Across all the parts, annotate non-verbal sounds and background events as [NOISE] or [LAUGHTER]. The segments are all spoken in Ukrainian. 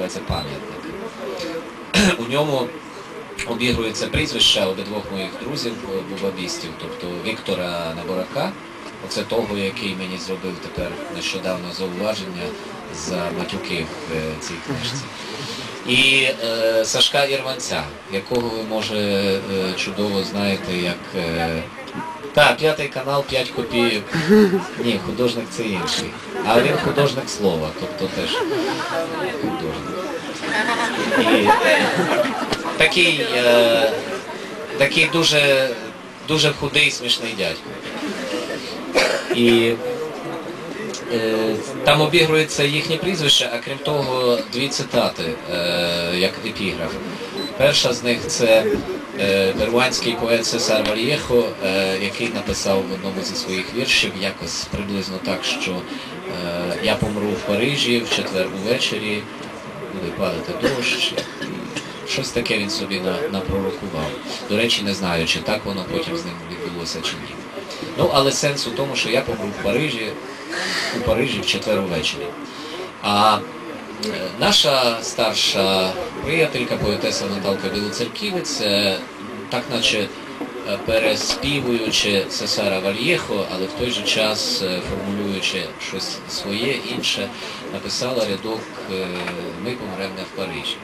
називається пам'ятник. [CLEARS THROAT] У ньому обігрується прізвище обидвох моїх друзів е, бубабістів, тобто Віктора Неборака, оце того, який мені зробив тепер нещодавно зауваження за матюки в е, цій книжці. І е, Сашка Ірванця, якого ви може е, чудово знаєте, як. Е, так, п'ятий канал, 5 копійок. Ні, художник це інший. А він художник слова, тобто теж художник. Такий, е, такий дуже, дуже худий, смішний дядько. І е, там обігрується їхнє прізвище, а крім того, дві цитати, е, як епіграф. Перша з них це е, перуанський поет Сесар Вальєхо, е, який написав в одному зі своїх віршів якось приблизно так, що е, я помру в Парижі в четвер увечері, буде падати дощ. Щось таке він собі напророкував. До речі, не знаю, чи так воно потім з ним відбулося чи ні. Ну, але сенс у тому, що я помру в Парижі, у Парижі в четвер увечері. А е, наша старша приятелька, поетеса Наталка Білоцерківець, е, так наче переспівуючи Сесара Вальєхо, але в той же час е, формулюючи щось своє інше, написала рядок е, Ми помремо не в Парижі.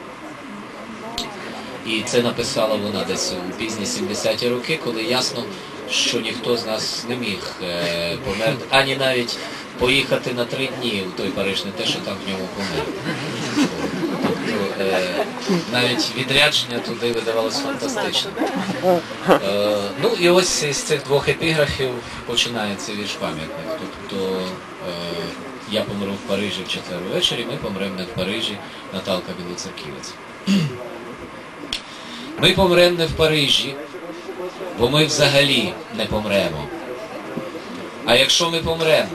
І це написала вона десь у пізні 70-ті роки, коли ясно, що ніхто з нас не міг е, померти, ані навіть поїхати на три дні у той Париж, не те, що там в ньому померти. Е, навіть відрядження туди видавалось фантастично. Е, ну і ось з цих двох епіграфів починається вірш пам'ятник. Тобто е, я помру в Парижі в четвер ввечері, ми помремо не в Парижі, Наталка Білоцерківець. Ми помремо не в Парижі, бо ми взагалі не помремо. А якщо ми помремо,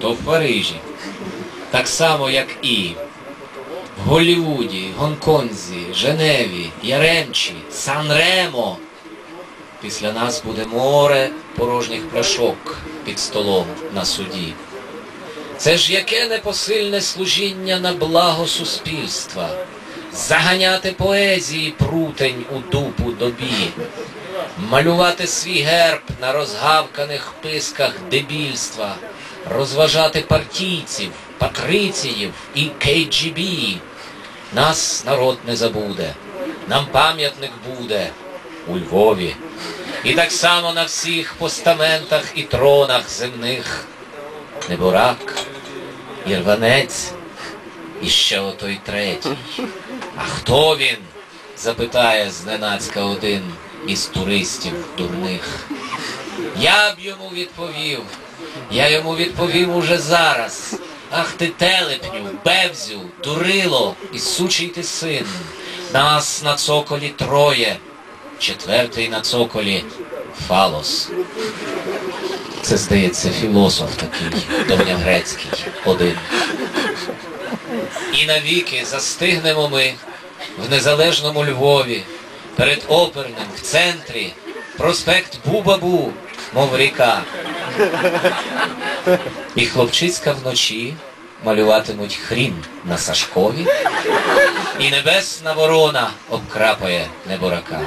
то в Парижі, так само, як і в Голлівуді, Гонконзі, Женеві, Яремчі, Сан-Ремо. Після нас буде море порожніх пляшок під столом на суді. Це ж яке непосильне служіння на благо суспільства, заганяти поезії прутень у дупу добі, малювати свій герб на розгавканих писках дебільства, розважати партійців, патриціїв і КГБ. Нас народ не забуде, нам пам'ятник буде у Львові. І так само на всіх постаментах і тронах земних Неборак, Ірванець і ще отой третій. А хто він? запитає зненацька один із туристів дурних. Я б йому відповів, я йому відповів уже зараз. Ах ти телепню, бевзю, дурило і сучий ти син. Нас на цоколі троє, четвертий на цоколі фалос. Це, здається, філософ такий, давньогрецький, один. І навіки застигнемо ми в незалежному Львові, перед оперним, в центрі, проспект Бубабу, мов ріка. І хлопчиська вночі малюватимуть хрін на Сашкові, і небесна ворона обкрапає неборака.